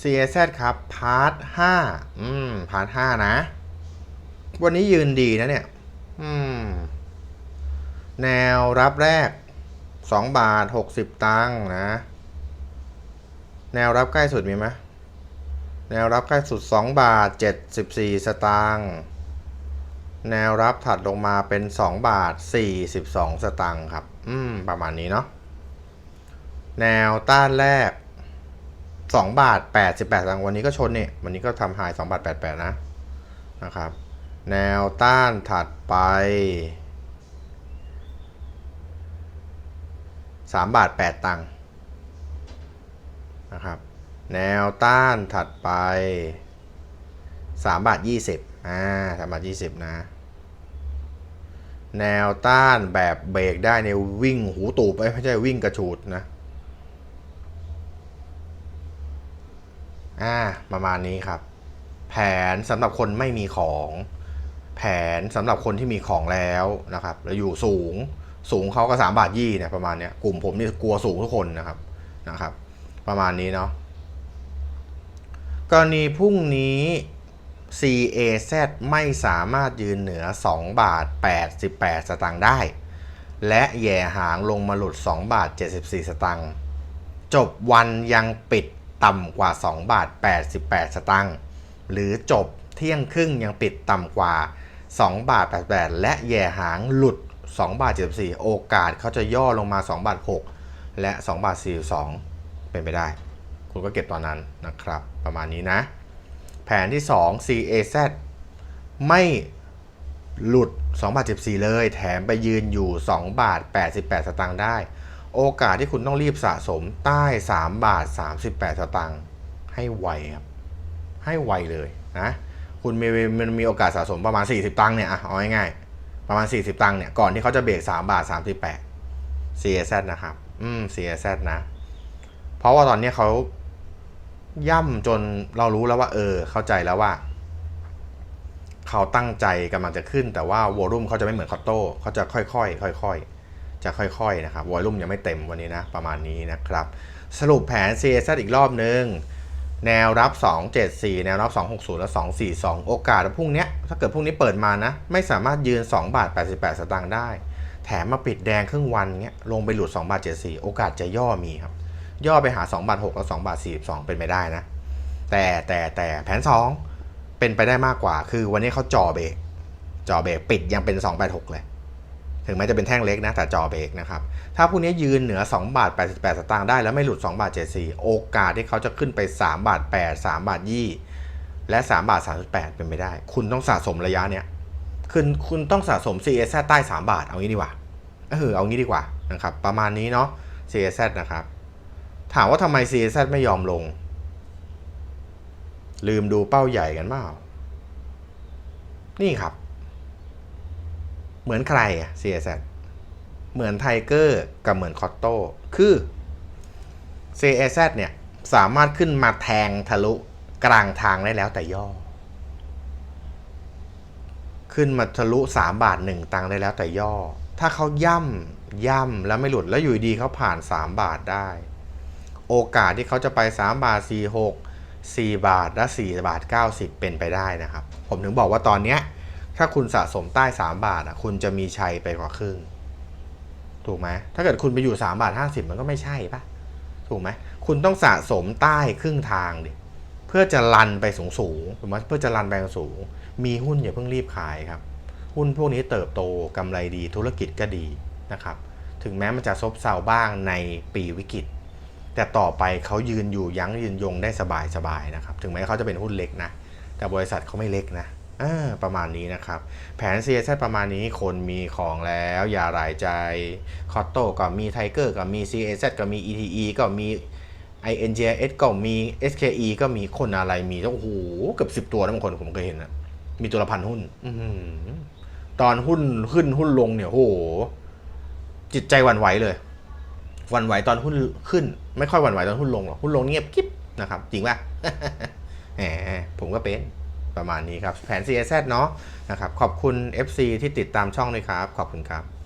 CAZ ครับ พาร์ทห้าอืม พาร์ทห้านะ วันนี้ยืนดีนะเนี่ย อืม แนวรับแรก2บาท60ตังค์นะ แนวรับใกล้สุดมีไหมแนวรับใกล้สุด2บาท74สตางค์ แนวรับถัดลงมาเป็น2บาท42สตางค์ครับ อืม ประมาณนี้เนาะ แนวต้านแรก 2 บาท 88สตางค์วันนี้ก็ชนเนี่ยวันนี้ก็ทำไฮ2บาท 88 นะนะครับ แนวต้านถัดไป 3 บาท 8 ตังค์นะครับแนวต้านถัดไป 3 บาท 20อ่า3บาท 20 นะ แนวต้านแบบเบรกได้ในยวิ่งหูตูบไม่ใช่วิ่งกระฉูดนะ อ่าประมาณนี้ครับ แผนสำหรับคนไม่มีของ แผนสำหรับคนที่มีของแล้วนะครับแล้วอยู่สูงสูงเขาก็สามบาทยี่เนี่ยประมาณเนี้ยกลุ่มผมนี่กลัวสูงทุกคนนะครับนะครับ ประมาณนี้เนาะกรณีพรุ่งนี้ CAZ ไม่สามารถยืนเหนือ 2 บาท 88 สตางค์ได้ และแย่หางลงมาหลุด 2 บาท 74 สตางค์จบวันยังปิด ต่ำกว่า 2 บาท 88 สตางค์หรือจบเที่ยงครึ่งยังปิดต่ำกว่า 2 บาท 88 และแย่หางหลุด 2 บาท 74 โอกาสเขาจะย่อลงมา 2 บาท 6 และ 2 บาท 42 เป็นไปได้ คุณก็เก็บตอนนั้นนะครับ ประมาณนี้นะ แผนที่ 2 CAZ ไม่หลุด2บาท74เลย แถมไปยืนอยู่2บาท88 สตางค์ได้ โอกาสที่คุณต้องรีบสะสมใต้ 3 บาท 38 สตางค์ให้ไวครับ ให้ไวเลยนะคุณมีมันมีโอกาสสะสมประมาณ 40 ตังค์เนี่ยอะเอาง่ายๆประมาณ 40 ตังค์เนี่ยก่อนที่เขาจะเบรก3บาท 38 CAZ นะครับ อืม CAZ นะ เพราะว่าตอนนี้เขาย่ำจนเรารู้แล้วว่า เออ เข้าใจแล้วว่า เขาตั้งใจกำลังจะขึ้น แต่ว่าวอลุ่มเขาจะไม่เหมือนคอตโต้เขาจะค่อยๆค่อยๆ จะค่อยๆนะครับวอลุ่มยังไม่เต็มวันนี้นะประมาณนี้นะครับ สรุปแผน CAZ อีกรอบนึง แนวรับ 274 แนวรับ 260 และ 242 โอกาสพรุ่งนี้ถ้าเกิดพรุ่งนี้เปิดมานะ ไม่สามารถยืน 2 บาท 88 สตางค์ได้ แถมมาปิดแดงครึ่งวันเงี้ยลงไปหลุด 2 บาท 74 โอกาสจะย่อมีครับ ย่อไปหา 2 บาท 6 และ 2 บาท 42 เป็นไปได้นะ แต่แต่แต่แผน 2 เป็นไปได้มากกว่า คือวันนี้เขาจ่อเบรกจ่อเบรกปิดยังเป็น 286 เลย ถึงแม้จะเป็นแท่งเล็กนะแต่จอเบรกนะครับ ถ้าพวกนี้ยืนเหนือ 2 บาท 88 สตางค์ได้แล้วไม่หลุด 2 บาท 74 โอกาสที่เขาจะขึ้นไป 3 บาท 8 3 บาท 20 และ 3 บาท 38 เป็นไปได้ คุณต้องสะสมระยะเนี้ยคุณคุณต้องสะสม CAZ ใต้ 3 บาท เอางี้ดีกว่าเออเอางี้ดีกว่านะครับ ประมาณนี้เนาะ CAZ นะครับ ถามว่าทำไม CAZ ไม่ยอมลง ลืมดูเป้าใหญ่กันเปล่านี่ครับ เหมือนใครอะ CAZ เหมือนไทเกอร์กับเหมือนคอตโต้คือ CAZ เนี่ย สามารถขึ้นมาแทงทะลุกลางทางได้แล้วแต่ย่อ ขึ้นมาทะลุ 3 บาท 1 ตังค์ได้แล้วแต่ย่อ ถ้าเขาย่ำย่ำแล้วไม่หลุดแล้วอยู่ดีเขาผ่าน 3 บาทได้ โอกาสที่เขาจะไป 3 บาท 46 4 บาทและ4บาท 90 เป็นไปได้นะครับ ผมถึงบอกว่าตอนเนี้ย ถ้าคุณสะสมใต้ 3 บาทอะคุณจะมีชัยไปกว่าครึ่ง ถูกไหมถ้าเกิดคุณไปอยู่ 3 บาท 50 มันก็ไม่ใช่ปะถูกไหมคุณต้องสะสมใต้ครึ่งทางดิเพื่อจะลันไปสูงสูงถูกไหมเพื่อจะลันไปสูง มีหุ้นอย่าเพิ่งรีบขายครับ หุ้นพวกนี้เติบโตกำไรดีธุรกิจก็ดีนะครับ ถึงแม้มันจะซบเซาบ้างในปีวิกฤต แต่ต่อไปเขายืนอยู่ยั้งยืนยงได้สบายๆนะครับ ถึงแม้เขาจะเป็นหุ้นเล็กนะ แต่บริษัทเขาไม่เล็กนะ ประมาณนี้นะครับ แผน CSZ ประมาณนี้คนมีของแล้วอย่ารายใจคอตโต้ก็มีไทเกอร์ก็มี CSZ ก็มี ETE ก็มี INGS ก็มี SKE ก็มีคนอะไรมีต้องโอ้โหเกือบสิบตัวนะบางคนผมเคยเห็นนะมีตัวละพันหุ้นอตอนหุ้นขึ้นหุ้นลงเนี่ยโห จิตใจวันไหวเลยวันไหวตอนหุ้นขึ้น ไม่ค่อยวันไหวตอนหุ้นลงหรอกหุ้นลงเงียบกิ๊บนะครับ จริงป่ะแหมผมก็เป็น ประมาณนี้ครับ แผน CSZ เนาะนะครับ ขอบคุณ FC ที่ติดตามช่องด้วยครับ ขอบคุณครับ